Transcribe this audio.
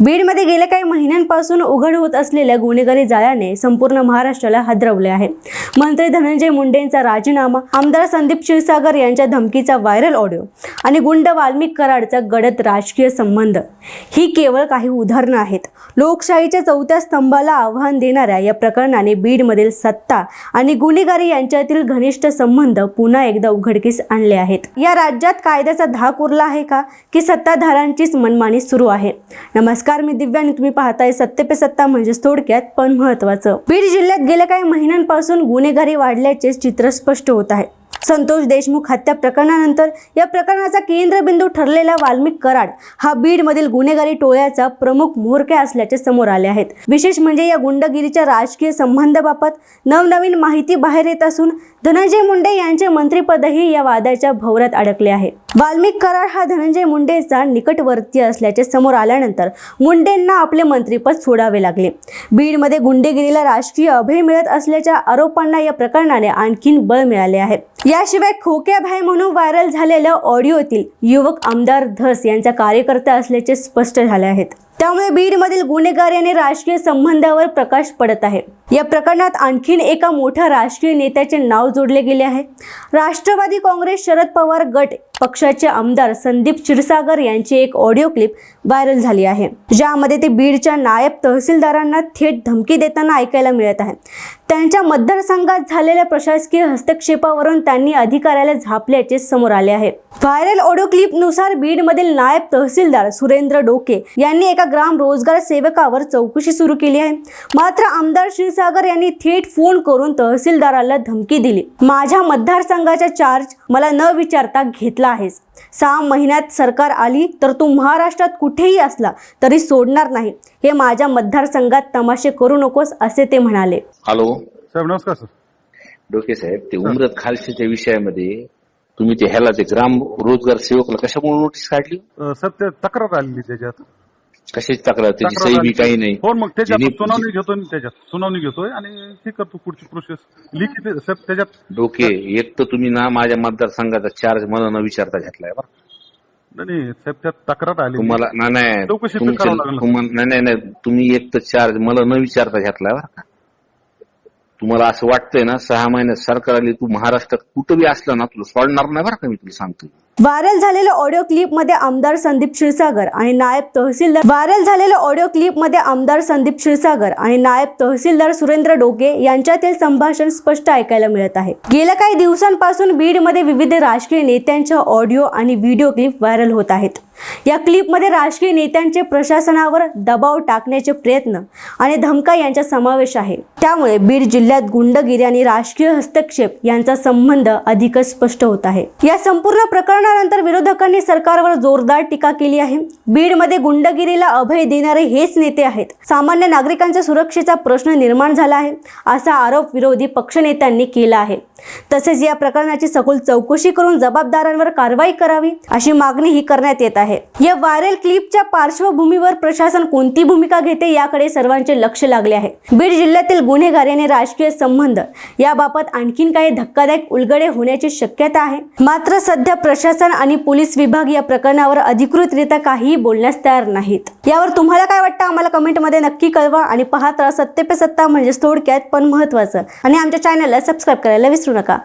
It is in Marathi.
बीडमध्ये गेल्या काही महिन्यांपासून उघड होत असलेल्या गुन्हेगारी जाळ्याने संपूर्ण महाराष्ट्राला हादरवले आहे. मंत्री धनंजय मुंडेंचा राजीनामा आमदार संदीप क्षीरसागर यांच्या धमकीचा व्हायरल ऑडिओ आणि गुंड वाल्मिक कराडचा गडद राजकीय संबंध ही केवळ काही उदाहरणं आहेत. लोकशाहीच्या चौथ्या स्तंभाला आव्हान देणाऱ्या या प्रकरणाने बीडमधील सत्ता आणि गुन्हेगारी यांच्यातील घनिष्ठ संबंध पुन्हा एकदा उघडकीस आणले आहेत. या राज्यात कायद्याचा धाक उरला आहे का? की सत्ताधारांचीच मनमानी सुरू आहे? नमस्कार. मी दिव्या आणि तुम्ही पाहताय सत्य पे सत्ता म्हणजेच थोडक्यात पण महत्वाचं. बीड जिल्ह्यात गेल्या काही महिन्यांपासून गुन्हेगारी वाढल्याचे चित्र स्पष्ट होत आहे. संतोष देशमुख हत्या प्रकरणानंतर या प्रकरणाचा केंद्रबिंदू ठरलेला वाल्मिक कराड हा बीडमधील गुन्हेगारी टोळ्याचा प्रमुख म्होरक्या असल्याचे समोर आले आहेत. विशेष म्हणजे या गुंडगिरीच्या राजकीय संबंधाबाबत नवनवीन माहिती बाहेर येत असून धनंजय मुंडे यांचे मंत्रिपदही या वादाच्या भोवऱ्यात अडकले आहे. वाल्मिक कराड हा धनंजय मुंडेचा निकटवर्तीय असल्याचे समोर आल्यानंतर मुंडेंना आपले मंत्रिपद सोडावे लागले. बीडमध्ये गुंडेगिरीला राजकीय अभय मिळत असल्याच्या आरोपांना या प्रकरणाने आणखीन बळ मिळाले आहे. याशिवाय खोक्या भाई म्हणून व्हायरल झालेल्या ऑडिओतील युवक आमदार धस यांचा कार्यकर्ता असल्याचे स्पष्ट झाले आहेत. त्यामुळे बीडमधील गुन्हेगार आणि राजकीय संबंधावर प्रकाश पडत आहे. या प्रकरणात आणखीन एका मोठ्या राजकीय नेत्याचे नाव जोडले गेले आहे. राष्ट्रवादी काँग्रेस शरद पवार गट पक्षाचे आमदार संदीप क्षीरसागर यांची एक ऑडिओ क्लिप व्हायरल झाली आहे ज्यामध्ये ते बीडच्या नायब तहसीलदारांना थेट धमकी देताना ऐकायला मिळत आहे. त्यांच्या मतदारसंघात झालेल्या प्रशासकीय हस्तक्षेपावरून त्यांनी अधिकाऱ्याला झापल्याचे समोर आले आहे. व्हायरल ऑडिओ क्लिपनुसार बीडमधील नायब तहसीलदार सुरेंद्र डोके यांनी एका ग्राम रोजगार सेवकावर चौकशी सुरू केली आहे. मात्र आमदार क्षीरसागर यांनी थेट फोन करून तहसीलदाराला धमकी दिली. माझ्या मतदारसंघाचा चार्ज मला न विचारता घेतला आहेस. सहा महिन्यात सरकार आली तर तू महाराष्ट्रात कुठेही असला तरी सोडणार नाही. हे माझ्या मतदारसंघात तमाशे करू नकोस असे ते म्हणाले. हॅलो. साहेब नमस्कार सर. डोके साहेब ते उमरत खालशीच्या विषयामध्ये तुम्ही ते ह्याला ते ग्राम रोजगार सेवकला कशामुळे नोटीस काढली? सर ते तक्रार आलेली त्याच्यात. कशाची तक्रार? त्याची तक्रार सही बी आली. काही नाही. हो मग त्याच्यात ज्यांनी- सुनावणी घेतोय मी त्याच्यात. सुनावणी घेतोय आणि हे करतो पुढची प्रोसेस लिखित साहेब त्याच्यात डोके एक तर तुम्ही ना माझ्या मतदारसंघाचा चार्ज मला न विचारता घेतलाय बरं. नाही, नाही साहेब त्यात तक्रार आली. तुम्हाला नाही, नाही चौकशी तुमच्या- करावं लागलं. तुम्हा- नाही नाही नाही तुम्ही एक तर चार्ज मला न विचारता घेतलाय बरं का? तुम्हाला असं वाटतंय ना सहा महिन्यात सरकार आली तू महाराष्ट्रात कुठं बी असला ना तुला सोडणार नाही बरं का मी तुला सांगतो व्हायरल झालेल्या ऑडिओ क्लिपमध्ये आमदार संदीप क्षीरसागर आणि नायब तहसीलदार व्हायरल झालेल्या ऑडिओ क्लिपमध्ये आमदार संदीप क्षीरसागर आणि नायब तहसीलदार सुरेंद्र डोके यांच्यातील संभाषण स्पष्ट ऐकायला मिळत आहे. गेल्या काही दिवसांपासून बीडमध्ये विविध राजकीय नेत्यांच्या ऑडिओ आणि व्हिडिओ क्लिप व्हायरल होत आहेत. या क्लिपमध्ये राजकीय नेत्यांचे प्रशासनावर दबाव टाकण्याचे प्रयत्न आणि धमका यांचा समावेश आहे. त्यामुळे बीड जिल्ह्यात गुंडगिरी आणि राजकीय हस्तक्षेप यांचा संबंध अधिकच स्पष्ट होत आहे. या संपूर्ण प्रकरणानंतर विरोधकांनी सरकारवर जोरदार टीका केली आहे. बीडमध्ये गुंडगिरीला अभय देणारे हेच नेते आहेत. सामान्य नागरिकांच्या सुरक्षेचा प्रश्न निर्माण झाला आहे असा आरोप विरोधी पक्षनेत्यांनी केला आहे. तसेच या प्रकरणाची सखोल चौकशी करून जबाबदारांवर कारवाई करावी अशी मागणीही करण्यात येत आहे. या व्हायरल क्लिपच्या पार्श्वभूमीवर प्रशासन कोणती भूमिका घेते याकडे सर्वांचे लक्ष लागले आहे. बीड जिल्ह्यातील गुन्हेगार आणि राजकीय संबंध याबाबत आणखीन काही धक्कादायक उलगडे होण्याची शक्यता आहे. मात्र सध्या प्रशासन आणि पोलीस विभाग या प्रकरणावर अधिकृतरित्या काहीही बोलण्यास तयार नाहीत. यावर तुम्हाला काय वाटतं? आम्हाला कमेंटमध्ये नक्की कळवा आणि पाहत राहा सत्य पे सत्ता म्हणजेच थोडक्यात पण महत्वाचं आणि आमच्या चॅनलला सबस्क्राईब करायला विसरू नका.